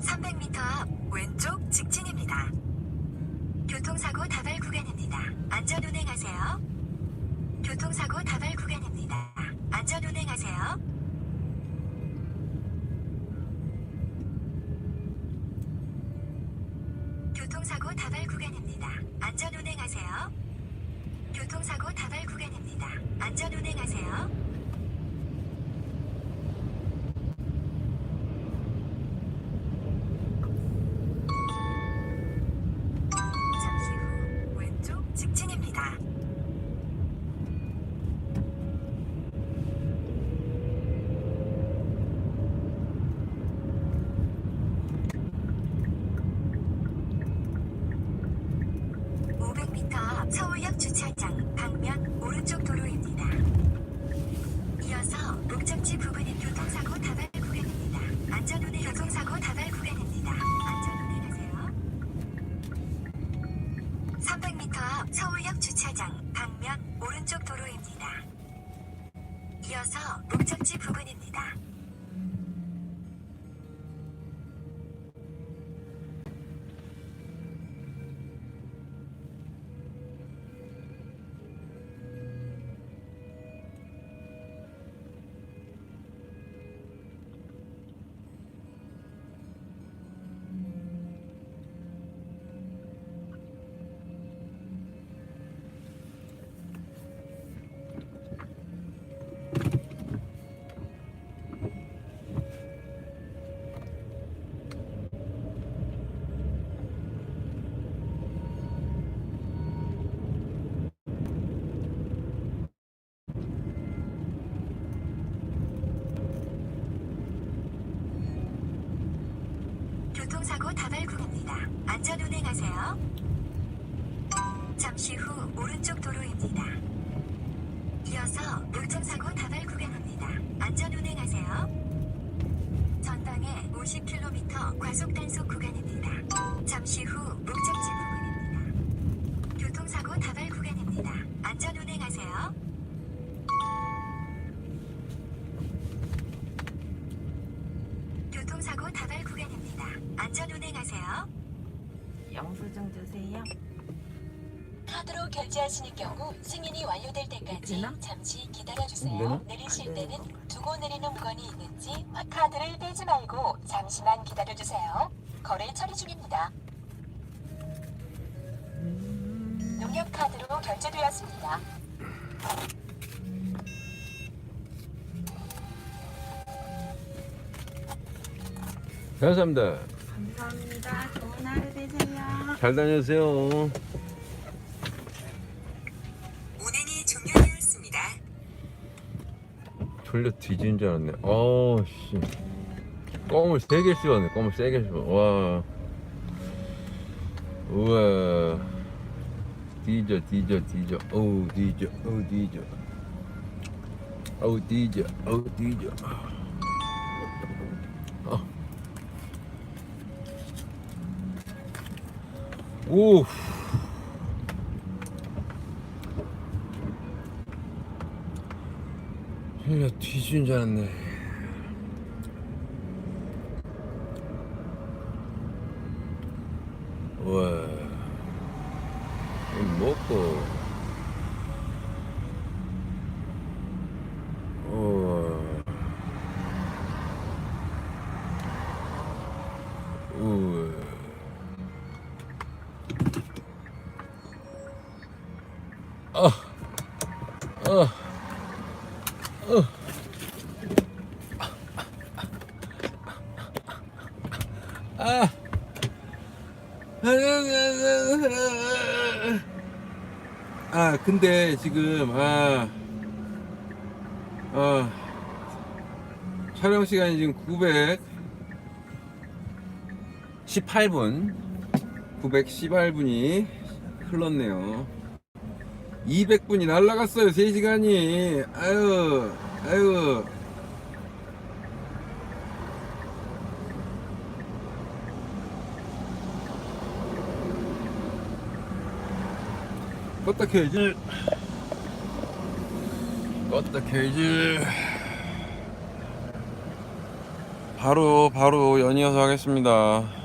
300m 앞 왼쪽 직진입니다. 교통사고 다발 구간입니다. 안전 운행하세요. 교통사고 다발 구간입니다. 안전 운행하세요. 교통사고 다발 (500m) 앞 서울역 주차장 방면 오른쪽 도로입니다. 이어서 목적지 부근인 교통사고 다발 구간입니다. 안전운행 교통사고 다발 구간입니다. 안전운행하세요. 300m 앞 서울역 주차장 방면 오른쪽 도로입니다. 이어서 목적지 부근입 사고 다발 구간입니다. 안전 운행하세요. 잠시 후 오른쪽 도로입니다. 이어서 교통사고 다발 구간입니다. 안전 운행하세요. 전방에 50km 과속 단속 구간입니다. 잠시 후 목적지 부근입니다. 교통사고 다발 구간입니다. 안전 운행하세요. 교통사고 다발 구간입니다. 안전 운행하세요. 영수증 주세요. 카드로 결제하시는 경우 승인이 완료될 때까지 되나? 잠시 기다려주세요. 되나? 내리실 안 되는 때는. 두고 내리는 물건이 있는지 카드를 떼지 말고 잠시만 기다려주세요. 거래 처리 중입니다. 농협 카드로 결제되었습니다. 감사합니다. 감사합니다. 좋은 하루 되세요. 잘 다녀오세요. 운행이 종료되었습니다. 졸려 뒤진 줄 알았네. 어우, 씨. 껌을 세개 씹었네. 껌을 세개 씹어. 와. 우와. 뒤져, 뒤져, 뒤져. 어우, 뒤져. 어우, 뒤져. 어우, 뒤져. 어우, 뒤져. 어. 오. 야, 뒤진 줄 알았네. 이거 먹고. 우와. 우 아. 아. 아, 근데 지금, 아, 아, 촬영 시간이 지금 918분, 918분이 흘렀네요. 200분이 날라갔어요, 3시간이. 아유, 아유. 껐다 켜야지 껐다 켜야지 바로 바로 연이어서 하겠습니다